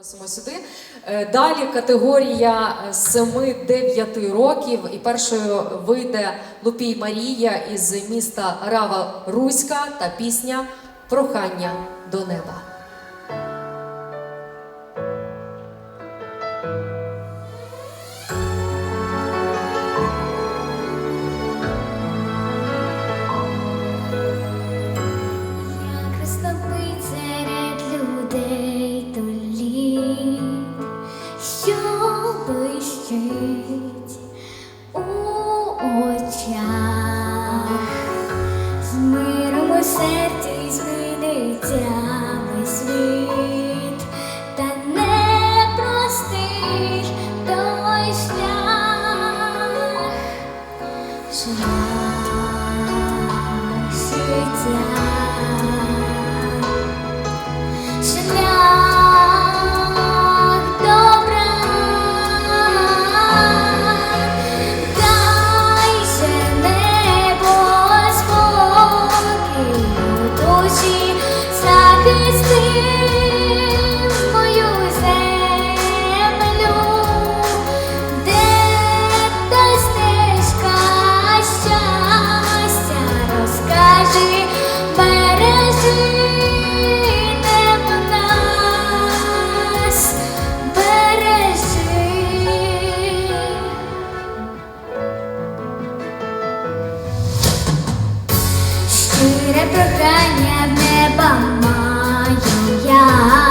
Просимо сюди. Е, далі категорія е, 7-9 років. І першою вийде Лупій Марія із міста Рава Руська та пісня Прохання до неба. Street. кохання в неба маю я.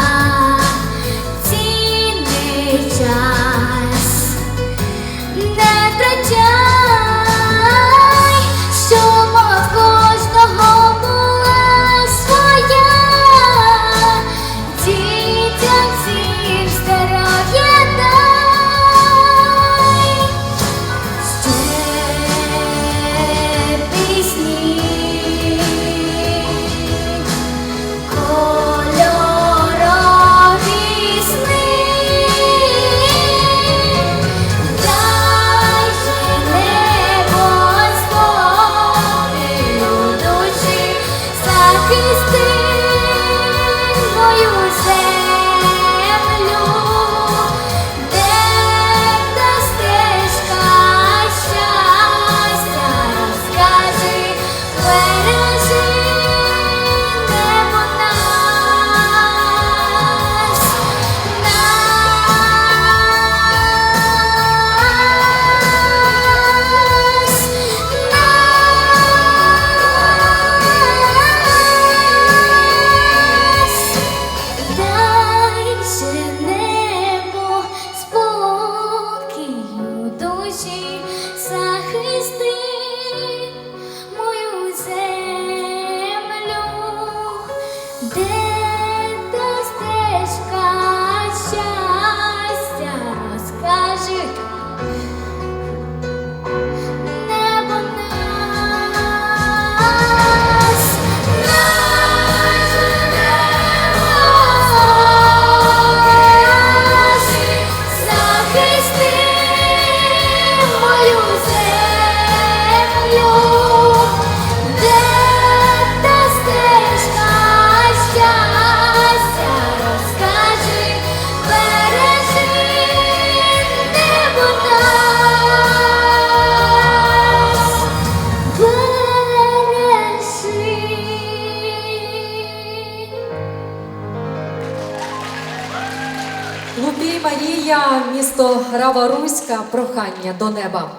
Лупій Марія, місто Рава Руська, прохання до неба.